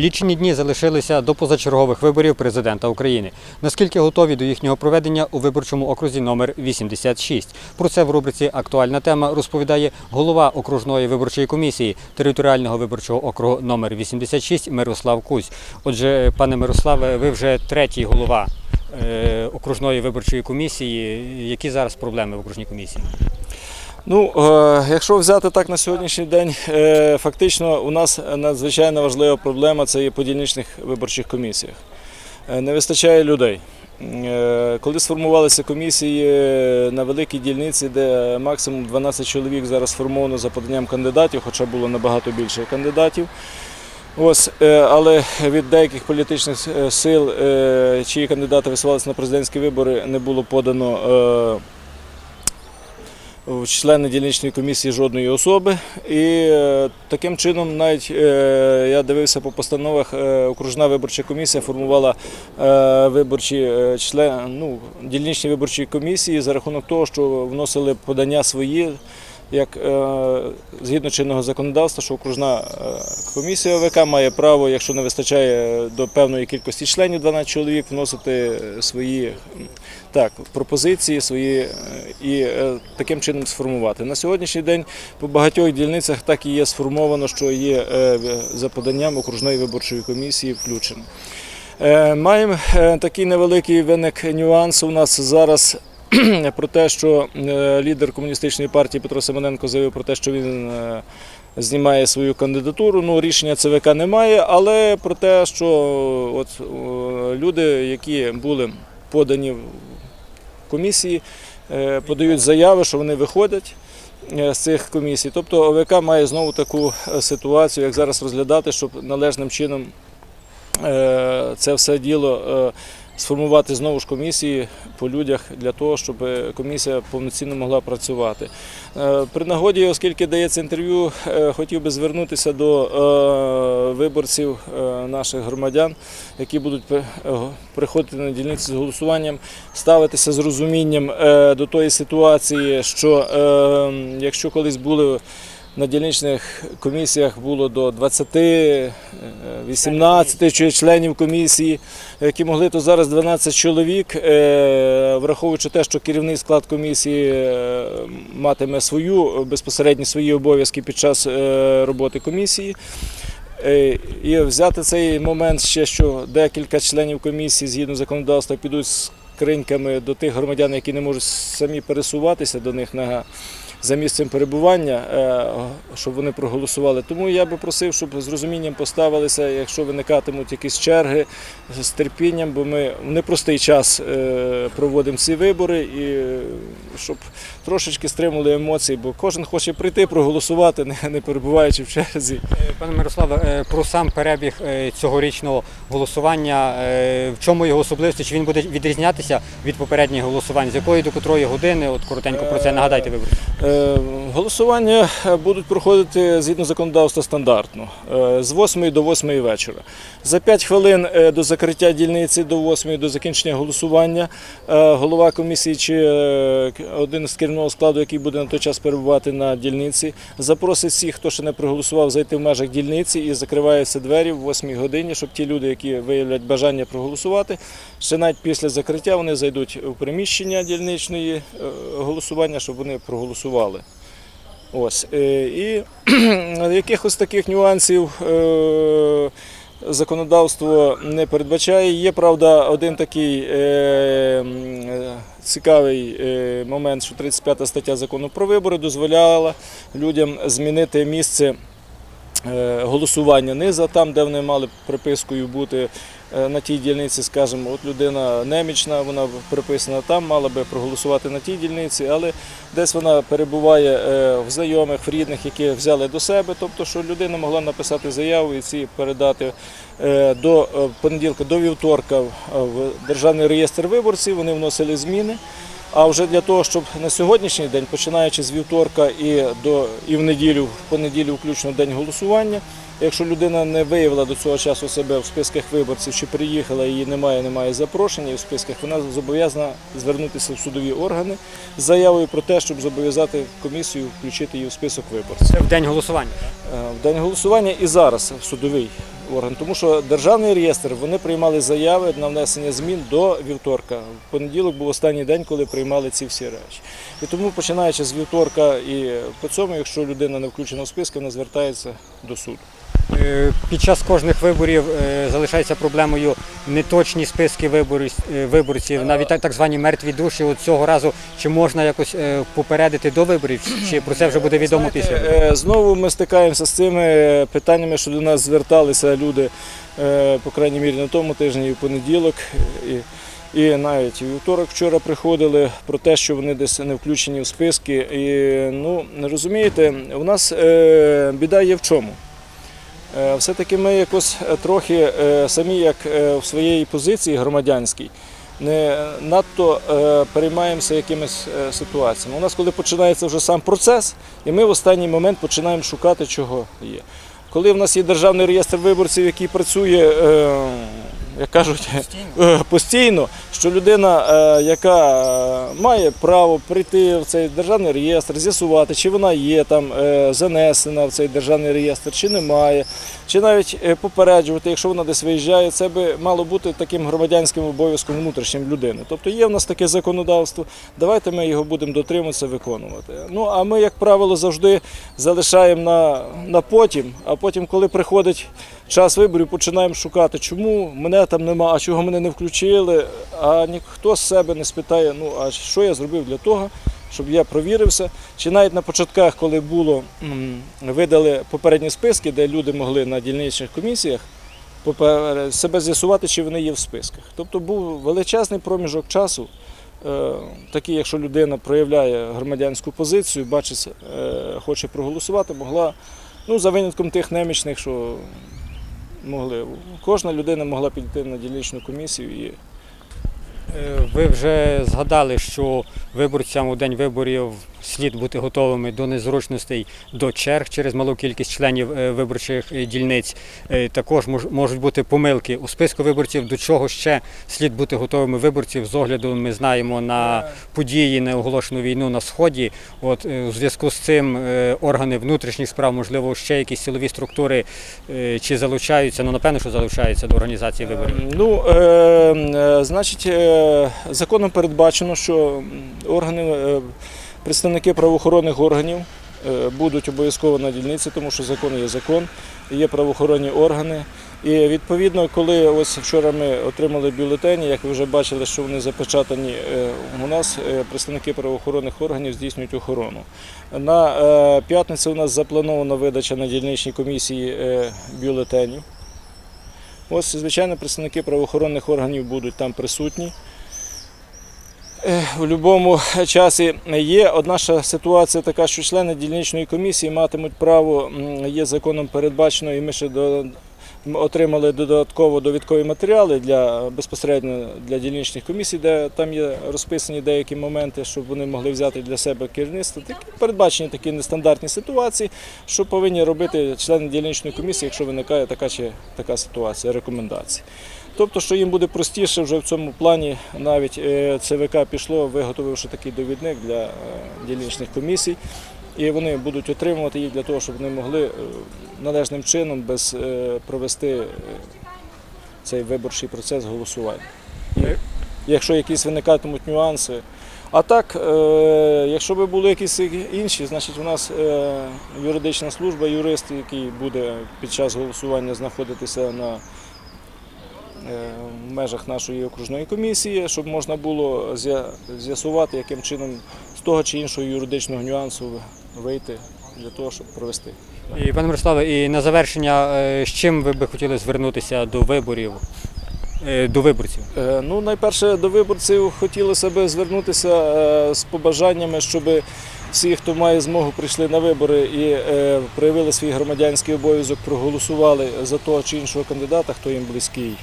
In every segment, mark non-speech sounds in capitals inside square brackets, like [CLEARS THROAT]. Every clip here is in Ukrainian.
Лічені дні залишилися до позачергових виборів президента України. Наскільки готові до їхнього проведення у виборчому окрузі номер 86? Про це в рубриці Актуальна тема розповідає голова окружної виборчої комісії територіального виборчого округу номер 86 Мирослав Кузь. Отже, пане Мирославе, ви вже третій голова е, окружної виборчої комісії. Які зараз проблеми в окружній комісії? Ну, е, якщо взяти так на сьогоднішній день, е, фактично у нас надзвичайно важлива проблема це є по дільничних виборчих комісіях. Е, Не вистачає людей. Коли сформувалися комісії на великій дільниці, де максимум 12 чоловік зараз сформовано за поданням кандидатів, хоча було набагато більше кандидатів. Ось, але від деяких політичних сил, чиї кандидати висувалися на президентські вибори, не було подано в члени дільничної комісії жодної особи. І е, таким чином, навіть е, я дивився по постановах, е, окружна виборча комісія формувала виборчі члени ну, дільничні виборчі комісії за рахунок того, що вносили подання свої. Як е, згідно чинного законодавства, що окружна е, комісія ОВК має право, якщо не вистачає до певної кількості членів 12 чоловік, вносити свої так, пропозиції свої е, і е, таким чином сформувати. На сьогоднішній день по багатьох дільницях так і є сформовано, що є е, за поданням окружної виборчої комісії включено. Е, Маємо е, такий невеликий виник нюанс у нас зараз. [CLEARS THROAT] Про те, що е, лідер комуністичної партії Петро Семененко заявив про те, що він е, знімає свою кандидатуру. Ну, рішення ЦВК немає, але про те, що от, люди, які були подані в комісії, е, подають заяви, що вони виходять з цих комісій. Тобто ОВК має знову таку ситуацію, як зараз розглядати, щоб належним чином це все діло сформувати знову ж комісії по людях для того, щоб комісія повноцінно могла працювати. Е, При нагоді, оскільки дається інтерв'ю, е, хотів би звернутися до е, виборців наших громадян, які будуть приходити на дільниці з голосуванням, ставитися з розумінням до тої ситуації, що якщо колись були на дільничних комісіях було до 20, е, 18 членів комісії, які могли, то зараз 12 чоловік, е, враховуючи те, що керівний склад комісії е, матиме свою безпосередні свої обов'язки під час роботи комісії. І взяти цей момент ще, що декілька членів комісії згідно законодавства підуть з скриньками до тих громадян, які не можуть самі пересуватися до них на за місцем перебування, е, щоб вони проголосували. Тому я би просив, щоб з розумінням поставилися, якщо виникатимуть якісь черги з терпінням, бо ми в непростий час е, проводимо ці вибори і е, щоб трошечки стримали емоції, бо кожен хоче прийти проголосувати, не- перебуваючи в черзі. Пане Мирославе, про сам перебіг цьогорічного голосування, в чому його особливості, чи він буде відрізнятися від попередніх голосувань, з якої до котрої години, от коротенько про це нагадайте виборцям. Е, Голосування е, будуть проходити згідно законодавства стандартно е, з 8 до 8 вечора. За 5 хвилин до закриття дільниці до 8 до закінчення голосування голова комісії чи один з керівного складу, який буде на той час перебувати на дільниці, запросить всіх, хто ще не проголосував, зайти в межах дільниці і закриваються двері в 8 годині, щоб ті люди, які виявлять бажання проголосувати, ще навіть після закриття вони зайдуть у приміщення дільничної голосування, щоб вони проголосували. Ось. е, І [CLEARS THROAT] якихось таких нюансів е, законодавство не передбачає. Є, правда, один такий е, цікавий момент, що 35 стаття закону про вибори дозволяла людям змінити місце голосування низа, там, де вони мали припискою бути на тій дільниці, скажімо, от людина немічна, вона приписана там, мала би проголосувати на тій дільниці, але десь вона перебуває е, в знайомих, в рідних, які взяли до себе, тобто, що людина могла написати заяву і ці передати е, до е, понеділка, до вівторка в Державний реєстр виборців, вони вносили зміни. А вже для того, щоб на сьогоднішній день, починаючи з вівторка і до і в неділю, в понеділю, включно день голосування, якщо людина не виявила до цього часу себе в списках виборців, чи приїхала її немає, немає запрошення в списках, вона зобов'язана звернутися в судові органи з заявою про те, щоб зобов'язати комісію включити її в список виборців. Це в день голосування. Е, В день голосування і зараз в судовий орган, тому що державний реєстр вони приймали заяви на внесення змін до вівторка. В понеділок був останній день, коли приймали ці всі речі. І тому, починаючи з вівторка і по цьому, якщо людина не включена в списки, вона звертається до суду. Е, Під час кожних виборів е, залишається проблемою неточні списки е, виборців, навіть так, звані мертві душі. От цього разу чи можна якось попередити до виборів, чи- про це вже буде відомо після? Знову ми стикаємося з цими питаннями, що до нас зверталися люди, по крайній мірі, на тому тижні і в понеділок. І, і навіть вівторок вчора приходили про те, що вони десь не включені в списки. І ну розумієте, у нас е, біда є в чому. Е, Все-таки ми якось е, трохи е, самі, як в своїй позиції громадянській, не надто переймаємося якимись ситуаціями. У нас, коли починається вже сам процес, і ми в останній момент починаємо шукати, чого є. Коли в нас є державний реєстр виборців, який працює, як кажуть, е, постійно, що людина, е, яка е, має право прийти в цей державний реєстр, з'ясувати, чи вона є там занесена в цей державний реєстр, чи немає, чи навіть попереджувати, якщо вона десь виїжджає, це би мало бути таким громадянським обов'язком внутрішнім людини. Тобто є в нас таке законодавство, давайте ми його будемо дотримуватися, виконувати. Ну а ми, як правило, завжди залишаємо на, на потім, а потім, коли приходить час виборів, починаємо шукати, чому мене там нема, а чого мене не включили, а ніхто з себе не спитає, ну а що я зробив для того, щоб я провірився. Чи навіть на початках, коли було видали попередні списки, де люди могли на дільничних комісіях себе з'ясувати, чи вони є в списках. Тобто був величезний проміжок часу. е, Такий, якщо людина проявляє громадянську позицію, бачить, е, хоче проголосувати, могла, ну за винятком тих немічних, що могли. Кожна людина могла підійти на дільничну комісію і Е, Ви вже згадали, що виборцям у день виборів слід бути готовими до незручностей, до черг через малу кількість членів е, виборчих е, дільниць. Е, Також можуть бути помилки у списку виборців. До чого ще слід бути готовими виборців з огляду, ми знаємо на події на оголошену війну на сході. От у зв'язку з цим органи внутрішніх справ, можливо, ще якісь силові структури чи залучаються. Ну напевно, що залучаються до організації виборів. Ну, е, значить, законом передбачено, що органи, представники правоохоронних органів е, будуть обов'язково на дільниці, тому що закон є закон, є правоохоронні органи. І відповідно, коли ось вчора ми отримали бюлетені, як ви вже бачили, що вони запечатані, е, у нас е, представники правоохоронних органів здійснюють охорону. На п'ятницю у нас запланована видача на дільничній комісії бюлетенів. Ось, звичайно, представники правоохоронних органів будуть там присутні. Е, В будь-якому часі є одна ситуація така, що члени дільничної комісії матимуть право, є законом передбачено, і ми ще до, отримали додатково довідкові матеріали для безпосередньо для дільничних комісій, де там є розписані деякі моменти, щоб вони могли взяти для себе керівництво. Такі передбачені такі нестандартні ситуації, що повинні робити члени дільничної комісії, якщо виникає така чи така ситуація, рекомендації. Тобто, що їм буде простіше вже в цьому плані, навіть е, ЦВК пішло, виготовивши такий довідник для е, дільничних комісій, і вони будуть отримувати їх для того, щоб вони могли е, належним чином без провести цей виборчий процес голосування. І якщо якісь виникатимуть нюанси. А так, якщо би були якісь інші, значить у нас юридична служба, юрист, який буде під час голосування знаходитися на в межах нашої окружної комісії, щоб можна було з'ясувати, яким чином з того чи іншого юридичного нюансу вийти для того, щоб провести. І пане Мирославе, і на завершення, е, з чим ви би хотіли звернутися до виборів, е, до виборців? Е, Ну, найперше до виборців хотілося б звернутися е, з побажаннями, щоб всі, хто має змогу, прийшли на вибори і е, проявили свій громадянський обов'язок, проголосували за того чи іншого кандидата, хто їм близький.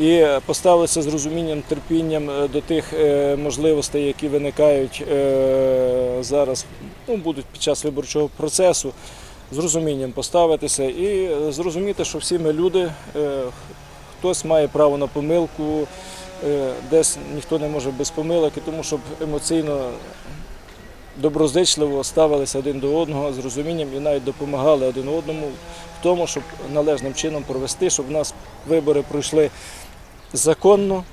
І поставилися з розумінням, терпінням е, до тих е, можливостей, які виникають е, зараз, ну, будуть під час виборчого процесу, з розумінням поставитися і зрозуміти, що всі ми люди, хтось має право на помилку, десь ніхто не може без помилок, і тому щоб емоційно доброзичливо ставилися один до одного з розумінням і навіть допомагали один одному в тому, щоб належним чином провести, щоб у нас вибори пройшли законно,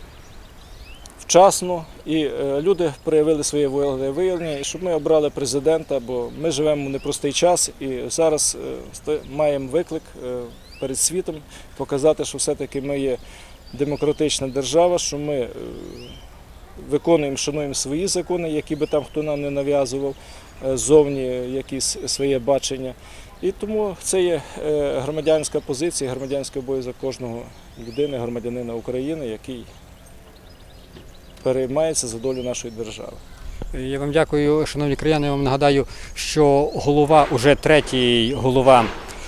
вчасно, і е, люди проявили своє волевиявлення, і щоб ми обрали президента, бо ми живемо в непростий час і зараз е, маємо виклик е, перед світом показати, що все-таки ми є демократична держава, що ми виконуємо, шануємо свої закони, які би там хто нам не нав'язував е, ззовні якісь своє бачення. І тому це є е, громадянська позиція, громадянський обов'язок кожного людини, громадянина України, який переймається за долю нашої держави. Я вам дякую, шановні краяни. Я вам нагадаю, що голова, уже третій голова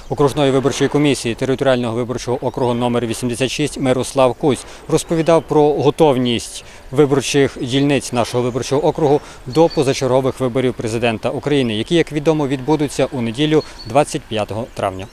окружної виборчої комісії територіального виборчого округу номер 86 Мирослав Кусь розповідав про готовність виборчих дільниць нашого виборчого округу до позачергових виборів президента України, які, як відомо, відбудуться у неділю 25 травня.